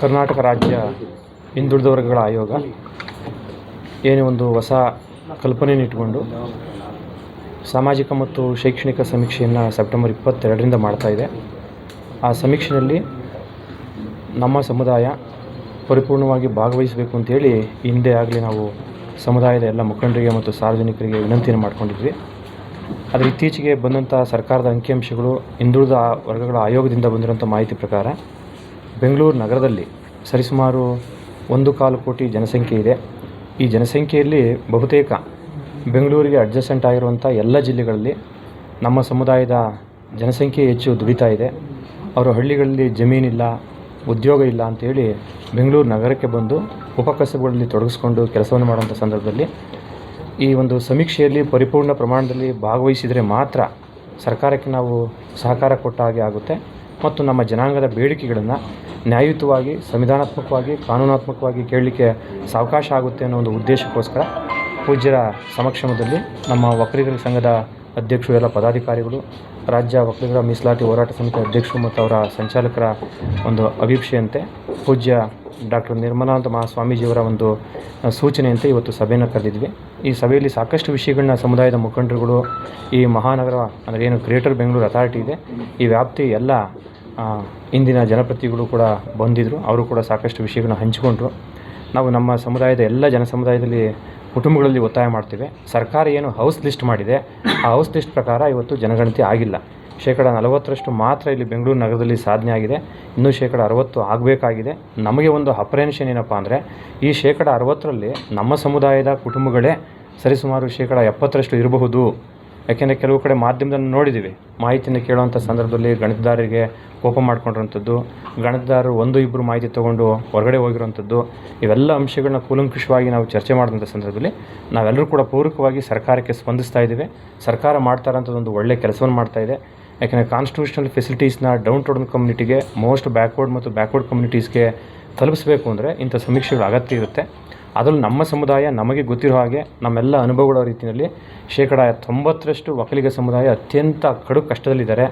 ಕರ್ನಾಟಕ ರಾಜ್ಯ ಹಿಂದುಳಿದ ವರ್ಗಗಳ ಆಯೋಗ. ಏನೇ ಒಂದು ಹೊಸ ಕಲ್ಪನೆಯನ್ನು ಇಟ್ಕೊಂಡು ಸಾಮಾಜಿಕ ಮತ್ತು ಶೈಕ್ಷಣಿಕ ಸಮೀಕ್ಷೆಯನ್ನು ಸೆಪ್ಟೆಂಬರ್ ಇಪ್ಪತ್ತೆರಡರಿಂದ ಇದೆ. ಆ ಸಮೀಕ್ಷೆಯಲ್ಲಿ ನಮ್ಮ ಸಮುದಾಯ ಪರಿಪೂರ್ಣವಾಗಿ ಭಾಗವಹಿಸಬೇಕು ಅಂತೇಳಿ ಹಿಂದೆ ಆಗಲಿ ನಾವು ಸಮುದಾಯದ ಎಲ್ಲ ಮುಖಂಡರಿಗೆ ಮತ್ತು ಸಾರ್ವಜನಿಕರಿಗೆ ವಿನಂತಿಯನ್ನು ಮಾಡ್ಕೊಂಡಿದ್ವಿ. ಆದರೆ ಇತ್ತೀಚೆಗೆ ಬಂದಂಥ ಸರ್ಕಾರದ ಅಂಕಿಅಂಶಗಳು ಹಿಂದುಳಿದ ವರ್ಗಗಳ ಆಯೋಗದಿಂದ ಬಂದಿರುವಂಥ ಮಾಹಿತಿ ಪ್ರಕಾರ ಬೆಂಗಳೂರು ನಗರದಲ್ಲಿ ಸರಿಸುಮಾರು ಒಂದು ಕಾಲು ಕೋಟಿ ಜನಸಂಖ್ಯೆ ಇದೆ. ಈ ಜನಸಂಖ್ಯೆಯಲ್ಲಿ ಬಹುತೇಕ ಬೆಂಗಳೂರಿಗೆ ಅಡ್ಜಸೆಂಟ್ ಆಗಿರುವಂಥ ಎಲ್ಲ ಜಿಲ್ಲೆಗಳಲ್ಲಿ ನಮ್ಮ ಸಮುದಾಯದ ಜನಸಂಖ್ಯೆ ಹೆಚ್ಚು ದುಡಿತಾ ಇದೆ. ಅವರು ಹಳ್ಳಿಗಳಲ್ಲಿ ಜಮೀನಿಲ್ಲ, ಉದ್ಯೋಗ ಇಲ್ಲ ಅಂಥೇಳಿ ಬೆಂಗಳೂರು ನಗರಕ್ಕೆ ಬಂದು ಉಪಕಸಬುಗಳಲ್ಲಿ ತೊಡಗಿಸ್ಕೊಂಡು ಕೆಲಸವನ್ನು ಮಾಡುವಂಥ ಸಂದರ್ಭದಲ್ಲಿ ಈ ಒಂದು ಸಮೀಕ್ಷೆಯಲ್ಲಿ ಪರಿಪೂರ್ಣ ಪ್ರಮಾಣದಲ್ಲಿ ಭಾಗವಹಿಸಿದರೆ ಮಾತ್ರ ಸರ್ಕಾರಕ್ಕೆ ನಾವು ಸಹಕಾರ ಕೊಟ್ಟ ಹಾಗೆ ಆಗುತ್ತೆ. ಮತ್ತು ನಮ್ಮ ಜನಾಂಗದ ಬೇಡಿಕೆಗಳನ್ನು ನ್ಯಾಯಯುತವಾಗಿ, ಸಂವಿಧಾನಾತ್ಮಕವಾಗಿ, ಕಾನೂನಾತ್ಮಕವಾಗಿ ಕೇಳಲಿಕ್ಕೆ ಸಾವಕಾಶ ಆಗುತ್ತೆ ಅನ್ನೋ ಒಂದು ಉದ್ದೇಶಕ್ಕೋಸ್ಕರ ಪೂಜ್ಯರ ಸಮಕ್ಷಮದಲ್ಲಿ ನಮ್ಮ ಒಕ್ಕಲಿಗರ ಸಂಘದ ಅಧ್ಯಕ್ಷರು ಎಲ್ಲ ಪದಾಧಿಕಾರಿಗಳು, ರಾಜ್ಯ ಒಕ್ಕಲಿಗರ ಮೀಸಲಾತಿ ಹೋರಾಟ ಸಮಿತಿ ಅಧ್ಯಕ್ಷರು ಮತ್ತು ಅವರ ಸಂಚಾಲಕರ ಒಂದು ಅಭೀಕ್ಷೆಯಂತೆ ಪೂಜ್ಯ ಡಾಕ್ಟರ್ ನಿರ್ಮಲಾನಂದ ಮಹಾಸ್ವಾಮೀಜಿಯವರ ಒಂದು ಸೂಚನೆಯಂತೆ ಇವತ್ತು ಸಭೆಯನ್ನು ಕರೆದಿದ್ವಿ. ಈ ಸಭೆಯಲ್ಲಿ ಸಾಕಷ್ಟು ವಿಷಯಗಳನ್ನ ಸಮುದಾಯದ ಮುಖಂಡರುಗಳು, ಈ ಮಹಾನಗರ, ಅಂದರೆ ಏನು ಗ್ರೇಟರ್ ಬೆಂಗಳೂರು ಅಥಾರಿಟಿ ಇದೆ. ಈ ವ್ಯಾಪ್ತಿ ಎಲ್ಲ ಇಂದಿನ ಜನಪ್ರತಿಗಳು ಕೂಡ ಬಂದಿದ್ದರು ಅವರು ಕೂಡ ಸಾಕಷ್ಟು ವಿಷಯಗಳನ್ನ ಹಂಚಿಕೊಂಡ್ರು. ನಾವು ನಮ್ಮ ಸಮುದಾಯದ ಎಲ್ಲ ಜನ ಸಮುದಾಯದಲ್ಲಿ ಕುಟುಂಬಗಳಲ್ಲಿ ಒತ್ತಾಯ ಮಾಡ್ತೀವಿ. ಸರ್ಕಾರ ಏನು ಹೌಸ್ ಲಿಸ್ಟ್ ಮಾಡಿದೆ. ಆ ಹೌಸ್ ಲಿಸ್ಟ್ ಪ್ರಕಾರ ಇವತ್ತು ಜನಗಣತಿ ಆಗಿಲ್ಲ. ಶೇಕಡ ನಲವತ್ತರಷ್ಟು ಮಾತ್ರ ಇಲ್ಲಿ ಬೆಂಗಳೂರು ನಗರದಲ್ಲಿ ಸಾಧನೆ ಆಗಿದೆ. ಇನ್ನೂ ಶೇಕಡ ಅರವತ್ತು ಆಗಬೇಕಾಗಿದೆ. ನಮಗೆ ಒಂದು ಅಪ್ರೆನ್ಷನ್ ಏನಪ್ಪ ಅಂದರೆ, ಈ ಶೇಕಡ ಅರವತ್ತರಲ್ಲಿ ನಮ್ಮ ಸಮುದಾಯದ ಕುಟುಂಬಗಳೇ ಸರಿಸುಮಾರು ಶೇಕಡ ಎಪ್ಪತ್ತರಷ್ಟು ಇರಬಹುದು. ಯಾಕೆಂದರೆ ಕೆಲವು ಕಡೆ ಮಾಧ್ಯಮದಲ್ಲಿ ನೋಡಿದ್ದೀವಿ. ಮಾಹಿತಿಯನ್ನು ಕೇಳುವಂಥ ಸಂದರ್ಭದಲ್ಲಿ ಗಣಿತದಾರರಿಗೆ ಕೋಪ ಮಾಡಿಕೊಂಡಿರುವಂಥದ್ದು, ಗಣಿತದಾರರು ಒಂದು ಇಬ್ಬರು ಮಾಹಿತಿ ತೊಗೊಂಡು ಹೊರಗಡೆ ಹೋಗಿರೋಂಥದ್ದು ಇವೆಲ್ಲ ಅಂಶಗಳನ್ನ ಕೂಲಂಕುಷವಾಗಿ ನಾವು ಚರ್ಚೆ ಮಾಡಿದಂಥ ಸಂದರ್ಭದಲ್ಲಿ ನಾವೆಲ್ಲರೂ ಕೂಡ ಪೂರಕವಾಗಿ ಸರ್ಕಾರಕ್ಕೆ ಸ್ಪಂದಿಸ್ತಾ ಇದ್ದೀವಿ. ಸರ್ಕಾರ ಮಾಡ್ತಾ ಒಂದು ಒಳ್ಳೆಯ ಕೆಲಸವನ್ನು ಮಾಡ್ತಾ ಇದೆ. ಯಾಕೆಂದರೆ ಕಾನ್ಸ್ಟಿಟ್ಯೂಷನಲ್ ಫೆಸಿಲಿಟೀಸ್ನ ಡೌನ್ ಟೌನ್ ಕಮ್ಯುನಿಟಿಗೆ ಮೋಸ್ಟ್ ಬ್ಯಾಕ್ವರ್ಡ್ ಮತ್ತು ಬ್ಯಾಕ್ವರ್ಡ್ ಕಮ್ಯುನಿಟೀಸ್ಗೆ ತಲುಪಿಸಬೇಕು ಅಂದರೆ ಇಂಥ ಸಮೀಕ್ಷೆಗಳು ಅಗತ್ಯ ಇರುತ್ತೆ. ಅದರಲ್ಲೂ ನಮ್ಮ ಸಮುದಾಯ ನಮಗೆ ಗೊತ್ತಿರೋ ಹಾಗೆ ನಮ್ಮೆಲ್ಲ ಅನುಭವಗಳ ರೀತಿಯಲ್ಲಿ ಶೇಕಡ ತೊಂಬತ್ತರಷ್ಟು ಒಕ್ಕಲಿಗ ಸಮುದಾಯ ಅತ್ಯಂತ ಕಡು ಕಷ್ಟದಲ್ಲಿದ್ದಾರೆ,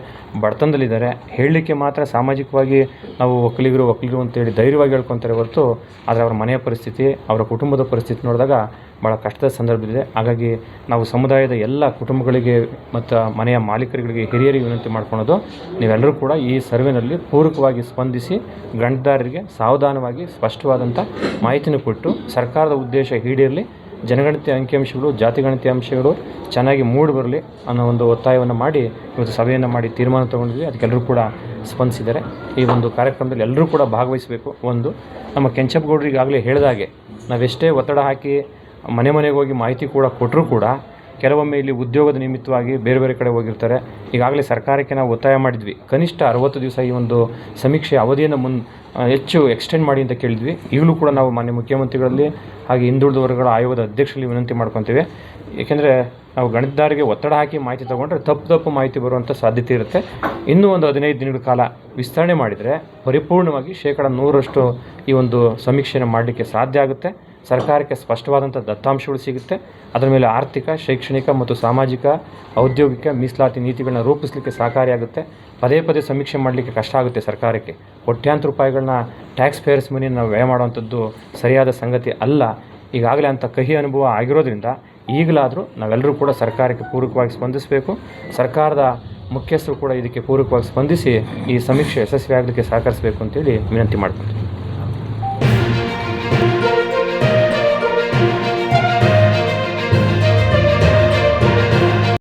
ಬಡತನದಲ್ಲಿದ್ದಾರೆ. ಹೇಳಲಿಕ್ಕೆ ಮಾತ್ರ ಸಾಮಾಜಿಕವಾಗಿ ನಾವು ಒಕ್ಕಲಿಗರು ಒಕ್ಕಲಿಗರು ಅಂತೇಳಿ ಧೈರ್ಯವಾಗಿ ಹೇಳ್ಕೊತಾರೆ ಹೊರತು ಆದರೆ ಅವರ ಮನೆಯ ಪರಿಸ್ಥಿತಿ, ಅವರ ಕುಟುಂಬದ ಪರಿಸ್ಥಿತಿ ನೋಡಿದಾಗ ಭಾಳ ಕಷ್ಟದ ಸಂದರ್ಭವಿದೆ ಹಾಗಾಗಿ ನಾವು ಸಮುದಾಯದ ಎಲ್ಲ ಕುಟುಂಬಗಳಿಗೆ ಮತ್ತು ಮನೆಯ ಮಾಲೀಕರುಗಳಿಗೆ, ಹಿರಿಯರಿಗೆ ವಿನಂತಿ ಮಾಡ್ಕೊಳೋದು ನೀವೆಲ್ಲರೂ ಕೂಡ ಈ ಸರ್ವೆನಲ್ಲಿ ಪೂರಕವಾಗಿ ಸ್ಪಂದಿಸಿ ಗಂಟದಾರರಿಗೆ ಸಾವಧಾನವಾಗಿ ಸ್ಪಷ್ಟವಾದಂಥ ಮಾಹಿತಿನ ಕೊಟ್ಟು ಸರ್ಕಾರದ ಉದ್ದೇಶ ಈಡೇರಲಿ, ಜನಗಣತಿ ಅಂಕಿಅಂಶಗಳು ಜಾತಿಗಣತಿ ಅಂಶಗಳು ಚೆನ್ನಾಗಿ ಮೂಡಿ ಬರಲಿ ಅನ್ನೋ ಒಂದು ಒತ್ತಾಯವನ್ನು ಮಾಡಿ ಇವತ್ತು ಸಭೆಯನ್ನು ಮಾಡಿ ತೀರ್ಮಾನ ತೊಗೊಂಡಿದ್ವಿ. ಅದಕ್ಕೆಲ್ಲರೂ ಕೂಡ ಸ್ಪಂದಿಸಿದ್ದಾರೆ. ಈ ಒಂದು ಕಾರ್ಯಕ್ರಮದಲ್ಲಿ ಎಲ್ಲರೂ ಕೂಡ ಭಾಗವಹಿಸಬೇಕು. ಒಂದು ನಮ್ಮ ಕೆಂಚಪ್ಪಗೌಡರಿಗಾಗಲೇ ಹೇಳಿದಾಗೆ ನಾವೆಷ್ಟೇ ಒತ್ತಡ ಹಾಕಿ ಮನೆ ಮನೆಗೆ ಹೋಗಿ ಮಾಹಿತಿ ಕೂಡ ಕೊಟ್ಟರೂ ಕೂಡ ಕೆಲವೊಮ್ಮೆ ಇಲ್ಲಿ ಉದ್ಯೋಗದ ನಿಮಿತ್ತವಾಗಿ ಬೇರೆ ಬೇರೆ ಕಡೆ ಹೋಗಿರ್ತಾರೆ. ಈಗಾಗಲೇ ಸರ್ಕಾರಕ್ಕೆ ನಾವು ಒತ್ತಾಯ ಮಾಡಿದ್ವಿ. ಕನಿಷ್ಠ ಅರವತ್ತು ದಿವಸ ಈ ಒಂದು ಸಮೀಕ್ಷೆ ಅವಧಿಯನ್ನು ಮುನ್ ಹೆಚ್ಚು ಎಕ್ಸ್ಟೆಂಡ್ ಮಾಡಿ ಅಂತ ಕೇಳಿದ್ವಿ. ಈಗಲೂ ಕೂಡ ನಾವು ಮಾನ್ಯ ಮುಖ್ಯಮಂತ್ರಿಗಳಲ್ಲಿ ಹಾಗೆ ಹಿಂದುಳಿದ ವರ್ಗಗಳ ಆಯೋಗದ ಅಧ್ಯಕ್ಷರಲ್ಲಿ ವಿನಂತಿ ಮಾಡ್ಕೊತೀವಿ. ಏಕೆಂದರೆ ನಾವು ಗಣಿತದಾರಿಗೆ ಒತ್ತಡ ಹಾಕಿ ಮಾಹಿತಿ ತೊಗೊಂಡ್ರೆ ತಪ್ಪು ತಪ್ಪು ಮಾಹಿತಿ ಬರುವಂಥ ಸಾಧ್ಯತೆ ಇರುತ್ತೆ. ಇನ್ನೂ ಒಂದು ಹದಿನೈದು ದಿನಗಳ ಕಾಲ ವಿಸ್ತರಣೆ ಮಾಡಿದರೆ ಪರಿಪೂರ್ಣವಾಗಿ ಶೇಕಡ ನೂರರಷ್ಟು ಈ ಒಂದು ಸಮೀಕ್ಷೆಯನ್ನು ಮಾಡಲಿಕ್ಕೆ ಸಾಧ್ಯ ಆಗುತ್ತೆ. ಸರ್ಕಾರಕ್ಕೆ ಸ್ಪಷ್ಟವಾದಂಥ ದತ್ತಾಂಶಗಳು ಸಿಗುತ್ತೆ. ಅದರ ಮೇಲೆ ಆರ್ಥಿಕ, ಶೈಕ್ಷಣಿಕ ಮತ್ತು ಸಾಮಾಜಿಕ, ಔದ್ಯೋಗಿಕ ಮೀಸಲಾತಿ ನೀತಿಗಳನ್ನ ರೂಪಿಸಲಿಕ್ಕೆ ಸಹಕಾರಿಯಾಗುತ್ತೆ ಪದೇ ಪದೇ ಸಮೀಕ್ಷೆ ಮಾಡಲಿಕ್ಕೆ ಕಷ್ಟ ಆಗುತ್ತೆ ಸರ್ಕಾರಕ್ಕೆ. ಕೋಟ್ಯಾಂತರ ರೂಪಾಯಿಗಳನ್ನ ಟ್ಯಾಕ್ಸ್ ಪೇಯರ್ಸ್ ಮನಿ ನಾವು ವ್ಯಯ ಮಾಡುವಂಥದ್ದು ಸರಿಯಾದ ಸಂಗತಿ ಅಲ್ಲ. ಈಗಾಗಲೇ ಅಂಥ ಕಹಿ ಅನುಭವ ಆಗಿರೋದ್ರಿಂದ ಈಗಲಾದರೂ ನಾವೆಲ್ಲರೂ ಕೂಡ ಸರ್ಕಾರಕ್ಕೆ ಪೂರಕವಾಗಿ ಸ್ಪಂದಿಸಬೇಕು. ಸರ್ಕಾರದ ಮುಖ್ಯಸ್ಥರು ಕೂಡ ಇದಕ್ಕೆ ಪೂರಕವಾಗಿ ಸ್ಪಂದಿಸಿ ಈ ಸಮೀಕ್ಷೆ ಯಶಸ್ವಿಯಾಗಲಿಕ್ಕೆ ಸಹಕರಿಸಬೇಕು ಅಂತೇಳಿ ವಿನಂತಿ ಮಾಡ್ಕೊತೀನಿ